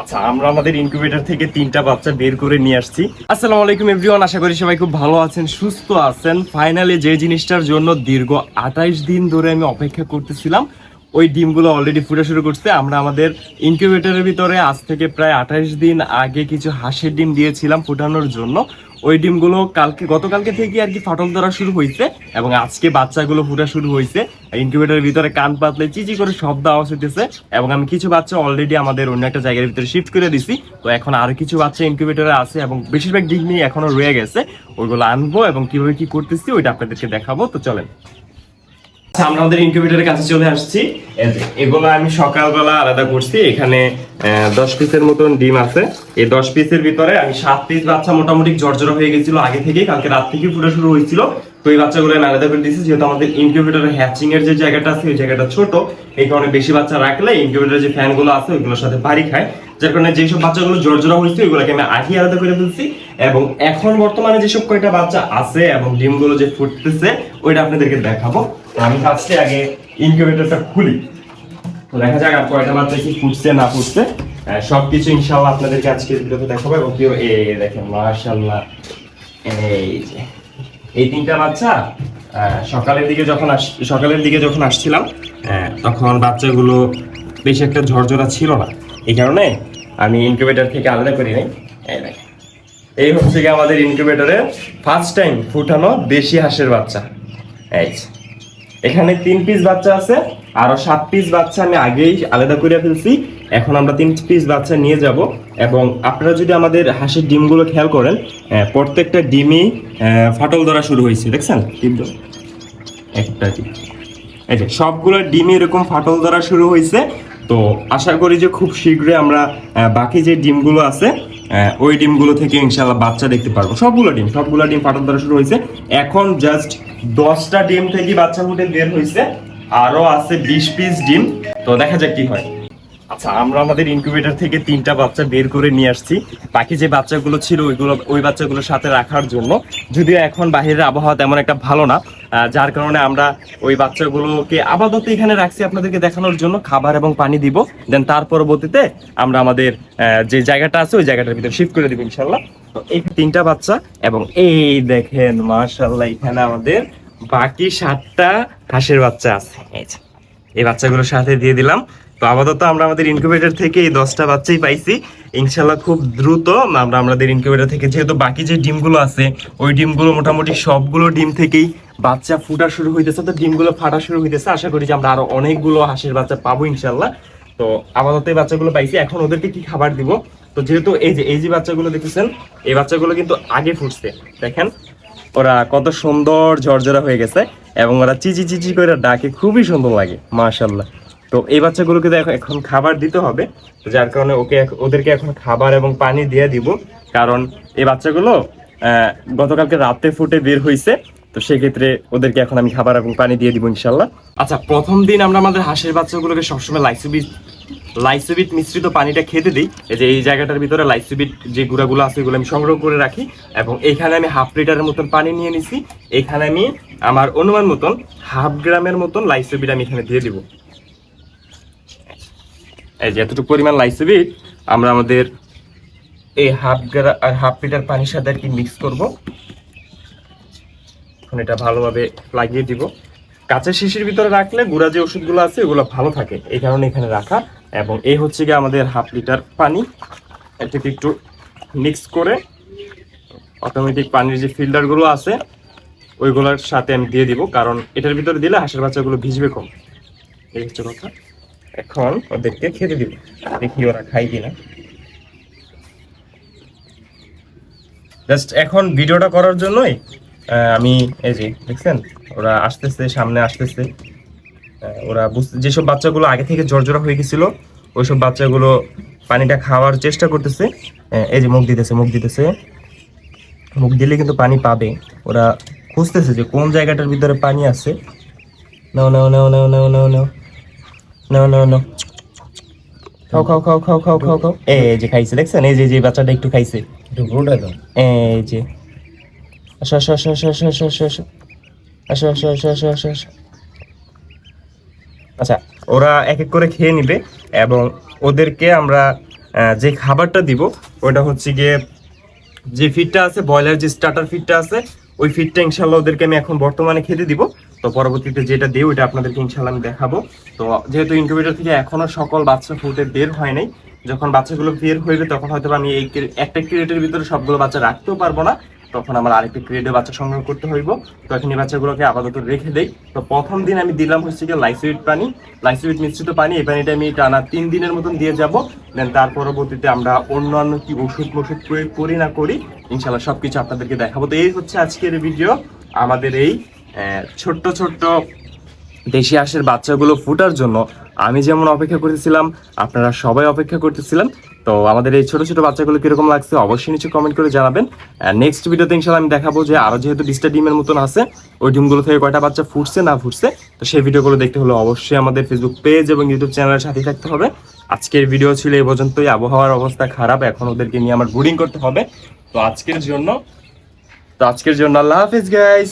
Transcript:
আচ্ছা আমরা আমাদের ইনকিউবেটর থেকে তিনটা বাচ্চা বের করে নিয়ে আসছি। আসসালামু আলাইকুম এভরিওয়ান আশা করি সবাই খুব ভালো আছেন, সুস্থ আছেন। ফাইনালি যে জিনিসটার জন্য দীর্ঘ আঠাইশ দিন ধরে আমি অপেক্ষা করতেছিলাম, ওই ডিমগুলো অলরেডি ফুটা শুরু করছে। আমরা আমাদের ইনকিউবেটরের ভিতরে আজ থেকে প্রায় আঠাইশ দিন আগে কিছু হাঁসের ডিম দিয়েছিলাম ফুটানোর জন্য। ওই ডিমগুলো কালকে, গতকালকে থেকে আর কি ফাটল ধরা শুরু হয়েছে এবং আজকে বাচ্চাগুলো ফুটা শুরু হয়েছে। ইনকিউবেটারের ভিতরে কান পাতলে চিচি করে শব্দ আওয়াজ হইতেছে এবং আমি কিছু বাচ্চা অলরেডি আমাদের অন্য একটা জায়গার ভিতরে শিফট করে দিছি। তো এখন আরও কিছু বাচ্চা ইনকিউবেটারে আছে এবং বেশিরভাগ ডিম নিয়ে এখনও রয়ে গেছে। ওইগুলো আনব এবং কীভাবে কি করতেছি ওইটা আপনাদেরকে দেখাবো। তো চলেন। আমরা আমাদের ইনকিউবেটরের কাছে চলে আসছি। এগুলো আমি সকালবেলা আলাদা করছি। এখানে দশ পিসের মতন ডিম আছে। এই দশ পিসের ভিতরে আমি সাত পিস বাচ্চা মোটামুটি জর্জরা হয়ে গেছিল আগে থেকেই। কালকে রাত থেকে ফুটা শুরু হয়েছিল। তো এই বাচ্চাগুলো আমি আলাদা করে দিয়েছি। যেহেতু আমাদের ইনকিউবেটরের হ্যাচিং এর যে জায়গাটা আছে, ওই জায়গাটা ছোট। এই কারণে বেশি বাচ্চা রাখলে ইনকিউবেটরের যে ফ্যানগুলো আছে, ওইগুলোর সাথে বাড়ি খায়। যার কারণে যেসব বাচ্চাগুলো জর্জরা হয়েছে, ওইগুলোকে আমি আগে আলাদা করে ফেলছি। এবং এখন বর্তমানে যেসব কয়টা বাচ্চা আছে এবং ডিমগুলো যে ফুটতেছে ওইটা আপনাদেরকে দেখাবো। আমি ফার্স্টে আগে ইনকিউবেটরটা খুলি। তো দেখা যাক আর কয়টা বাচ্চা কি ফুটছে না ফুটছে আহ, সবকিছু ইনশাল্লাহ আপনাদেরকে আজকে ভিডিওতে দেখাবো এবং কেউ এ দেখেন মাশাল্লাহ এই যে এই তিনটা বাচ্চা সকালের দিকে যখন সকালের দিকে যখন আসছিলাম তখন বাচ্চাগুলো বেশি একটা ঝরঝরা ছিল না। এই কারণে আমি ইনকিউবেটর থেকে আলাদা করি নাই। এই হচ্ছে কি আমাদের ইনকিউবেটরের ফার্স্ট টাইম ফুটানো দেশি হাঁসের বাচ্চা। এই এখানে তিন পিস বাচ্চা আছে আরও সাত পিস বাচ্চা আমি আগেই আলাদা করে ফেলছি। এখন আমরা তিন পিস বাচ্চা নিয়ে যাব এবং আপনারা যদি আমাদের হাঁসের ডিমগুলো খেয়াল করেন প্রত্যেকটা ডিমই ফাটল ধরা শুরু হয়েছে দেখছেন? কিন্তু একটা ডিম এই যে সবগুলো ডিমই এরকম ফাটল ধরা শুরু হয়েছে। তো আশা করি যে খুব শীঘ্রই আমরা বাকি যে ডিমগুলো আছে ওই ডিমগুলো থেকে ইনশাল্লাহ বাচ্চা দেখতে পারব। সবগুলো ডিম সবগুলো ডিম ফাটল ধরা শুরু হয়েছে। এখন জাস্ট দশটা ডিম থেকে বাচ্চা ফুটে বের হয়েছে। আরও আছে বিশ পিস ডিম। তো দেখা যাক কি হয়। আচ্ছা আমরা আমাদের ইনকিউবেটর থেকে তিনটা বাচ্চা বের করে নিয়ে আসছি। বাকি যে বাচ্চাগুলো ছিল, ওইগুলো, ওই বাচ্চাগুলোর সাথে রাখার জন্য। যদিও এখন বাহিরের আবহাওয়া তেমন একটা ভালো না যার কারণে আমরা ওই বাচ্চাগুলোকে আপাতত এখানে রাখছি আপনাদেরকে দেখানোর জন্য। খাবার এবং পানি দিব, দেন তার পরবর্তীতে আমরা আমাদের যে জায়গাটা আছে, ওই জায়গাটার ভিতরে শিফট করে দিব ইনশাল্লাহ তো এই তিনটা বাচ্চা, এবং এই দেখেন মাশাল্লাহ এখানে আমাদের বাকি সাতটা হাঁসের বাচ্চা আছে। এই বাচ্চাগুলোর সাথে দিয়ে দিলাম। তো আপাতত আমরা আমাদের ইনকিউবেটর থেকে এই দশটা বাচ্চাই পাইছি। ইনশাল্লাহ খুব দ্রুত আমরা আমাদের ইনকিউবেটর থেকে, যেহেতু বাকি যে ডিমগুলো আছে, ওই ডিমগুলো মোটামুটি সবগুলো ডিম থেকেই বাচ্চা ফুটা শুরু হইতেছে, তো ডিমগুলো ফাটা শুরু হইতেছে। আশা করি যে আমরা আরও অনেকগুলো হাঁসের বাচ্চা পাবো ইনশাল্লাহ। তো আপাতত এই বাচ্চাগুলো পাইছি, এখন ওদেরকে কি খাবার দিব? তো যেহেতু এই যে এই যে বাচ্চাগুলো দেখতেছেন, এই বাচ্চাগুলো কিন্তু আগে ফুটছে। দেখেন, ওরা কত সুন্দর ঝরঝরা হয়ে গেছে, এবং ওরা চিচি চিচি করে ডাকে, খুবই সুন্দর লাগে, মাশাল্লাহ। তো এই বাচ্চাগুলোকে এখন খাবার দিতে হবে, যার কারণে ওকে ওদেরকে এখন খাবার এবং পানি দিয়ে দিব। কারণ এই বাচ্চাগুলো গতকালকে রাতে ফুটে বের হয়েছে তো সেক্ষেত্রে ওদেরকে এখন আমি খাবার এবং পানি দিয়ে দিব ইনশাল্লাহ। আচ্ছা প্রথম দিন আমরা আমাদের হাঁসের বাচ্চাগুলোকে সবসময় লাইসোবিট লাইসোবিট মিশ্রিত পানিটা খেতে দিই। এই যে এই জায়গাটার ভিতরে লাইসোবিট যে গুঁড়াগুলো আছে, এগুলো আমি সংগ্রহ করে রাখি। এবং এখানে আমি হাফ লিটারের মতন পানি নিয়ে নিছি। এখানে আমি আমার অনুমান মতন হাফ গ্রামের মতন লাইসোবিট আমি এখানে দিয়ে দিব। এই যে এতটুকু পরিমাণ লাইসোবিট আমরা আমাদের এই হাফ গ্রা আর হাফ লিটার পানির সাথে আর কি মিক্স করব। এখন এটা ভালোভাবে লাগিয়ে দিব। কাঁচের শিশির ভিতরে রাখলে গুঁড়া যে ওষুধগুলো আছে, ওগুলো ভালো থাকে। এই কারণে এখানে রাখা। এবং এই হচ্ছে গিয়ে আমাদের হাফ লিটার পানি। এটাকে একটু মিক্স করে অটোমেটিক পানির যে ফিল্টারগুলো আছে, ওইগুলোর সাথে আমি দিয়ে দিব। কারণ এটার ভিতরে দিলে হাঁসের বাচ্চাগুলো ভিজবে কম। এই হচ্ছে কথা। এখন ওদেরকে খেতে দিব। দেখি ওরা খাই কিনা। জাস্ট এখন ভিডিওটা করার জন্যই আমি এই যে, দেখছেন? ওরা আসতেছে, সামনে আসতেছে। ওরা বুঝতে, যেসব বাচ্চাগুলো আগে থেকে জর্জরা হয়ে গেছিল, ওইসব বাচ্চাগুলো পানিটা খাওয়ার চেষ্টা করতেছে। এই যে মুখ দিতেছে মুখ দিতেছে। মুখ দিলে কিন্তু পানি পাবে। ওরা খুঁজতেছে যে কোন জায়গাটার ভিতরে পানি আছে। নাও নাও নাও নাও নাও নাও নাও নাও নাও নাও খাও খাও খাও খাও খাও খাও খাও এই যে খাইছে দেখছেন এই যে যে বাচ্চাটা একটু খাইছে একটু গোটা দাও এই যে আসো আসো আসো আসো আসো আসো আসো আসো আসো আসো আসো আসো আসো আসো আচ্ছা ওরা এক এক করে খেয়ে নিবে এবং ওদেরকে আমরা আহ, যে খাবারটা দিব ওটা হচ্ছে গিয়ে যে ফিডটা আছে ব্রয়লার যে স্টার্টার ফিডটা আছে ওই ফিডটা ইনশাল্লাহ ওদেরকে আমি এখন বর্তমানে খেতে দিব তো পরবর্তীতে যেটা দিই, ওইটা আপনাদেরকে ইনশাল্লাহ আমি দেখাবো। তো যেহেতু ইনকিউবেটর থেকে এখনও সকল বাচ্চা ফুটে বের হয় নাই, যখন বাচ্চাগুলো বের হইবে, তখন হয়তো আমি এই একটা ক্রিয়েটের ভিতরে সবগুলো বাচ্চা রাখতেও পারব না। তখন আমার আরেকটা ক্রিয়েটের বাচ্চা সংগ্রহ করতে হইব। তো এখন এই বাচ্চাগুলোকে আপাতত রেখে দেই। তো প্রথম দিন আমি দিলাম হচ্ছে গিয়ে লাইসোইড পানি। লাইসোইড মিশ্রিত পানি, এই পানিটা আমি টানা তিন দিনের মতন দিয়ে যাব। দেন তার পরবর্তীতে আমরা অন্যান্য কি ওষুধ মষুধ প্রয়োগ করি না করি ইনশাল্লাহ সবকিছু আপনাদেরকে দেখাবো। তো এই হচ্ছে আজকের ভিডিও আমাদের এই ছোট্ট ছোট্ট দেশি হাঁসের বাচ্চাগুলো ফুটার জন্য আমি যেমন অপেক্ষা করতেছিলাম, আপনারা সবাই অপেক্ষা করতেছিলেন। তো আমাদের এই ছোট ছোট বাচ্চাগুলো কীরকম লাগছে অবশ্যই নিচে কমেন্ট করে জানাবেন। নেক্সট ভিডিওতে ইনশাল্লাহ আমি দেখাবো যে আরও যেহেতু বিশটা ডিমের মতন আছে, ওই ডিমগুলো থেকে কয়টা বাচ্চা ফুটছে, না ফুটছে, তো সেই ভিডিওগুলো দেখতে হলে অবশ্যই আমাদের ফেসবুক পেজ এবং ইউটিউব চ্যানেলের সাথে থাকতে হবে। আজকের ভিডিও ছিল এই পর্যন্তই, আবহাওয়ার অবস্থা খারাপ, এখন ওদেরকে নিয়ে আমার ব্রুডিং করতে হবে। তো আজকের জন্য, তো আজকের জন্য আল্লাহ হাফিজ গাইস